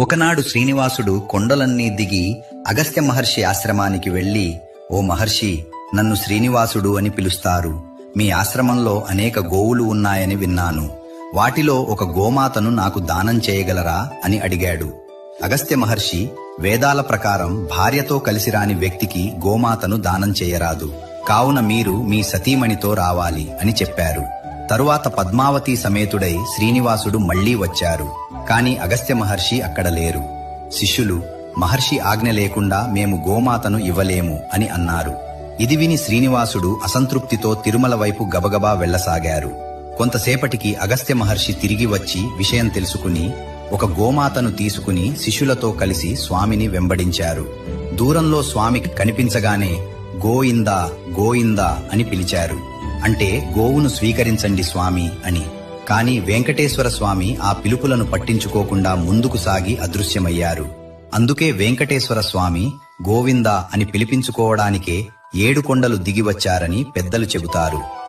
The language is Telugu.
ఒకనాడు శ్రీనివాసుడు కొండలన్నీ దిగి అగస్త్య మహర్షి ఆశ్రమానికి వెళ్ళి ఓ మహర్షి నన్ను శ్రీనివాసుడు అని పిలుస్తారు. మీ ఆశ్రమంలో అనేక గోవులు ఉన్నాయని విన్నాను. వాటిలో ఒక గోమాతను నాకు దానం చేయగలరా? అని అడిగాడు. అగస్త్య మహర్షి వేదాల ప్రకారం భార్యతో కలిసి రాని వ్యక్తికి గోమాతను దానం చేయరాదు. కావున మీరు మీ సతీమణితో రావాలి అని చెప్పారు. తరువాత పద్మావతి సమేతుడై శ్రీనివాసుడు మళ్ళీ వచ్చారు. కాని అగస్త్య మహర్షి అక్కడ లేరు. శిష్యులు మహర్షి ఆజ్ఞ లేకుండా మేము గోమాతను ఇవ్వలేము అని అన్నారు. ఇది విని శ్రీనివాసుడు అసంతృప్తితో తిరుమల వైపు గబగబా వెళ్ళసాగారు కొంతసేపటికి అగస్త్య మహర్షి తిరిగి వచ్చి విషయం తెలుసుకుని ఒక గోమాతను తీసుకుని శిష్యులతో కలిసి స్వామిని వెంబడించారు. దూరంలో స్వామికి కనిపించగానే గోయిందా గోయిందా అని పిలిచారు. అంటే గోవును స్వీకరించండి స్వామి అని. కానీ వెంకటేశ్వర స్వామి ఆ పిలుపులను పట్టించుకోకుండా ముందుకు సాగి అదృశ్యమయ్యారు. అందుకే వెంకటేశ్వర స్వామి గోవిందా అని పిలిపించుకోవడానికే ఏడు కొండలు దిగివచ్చారని పెద్దలు చెబుతారు.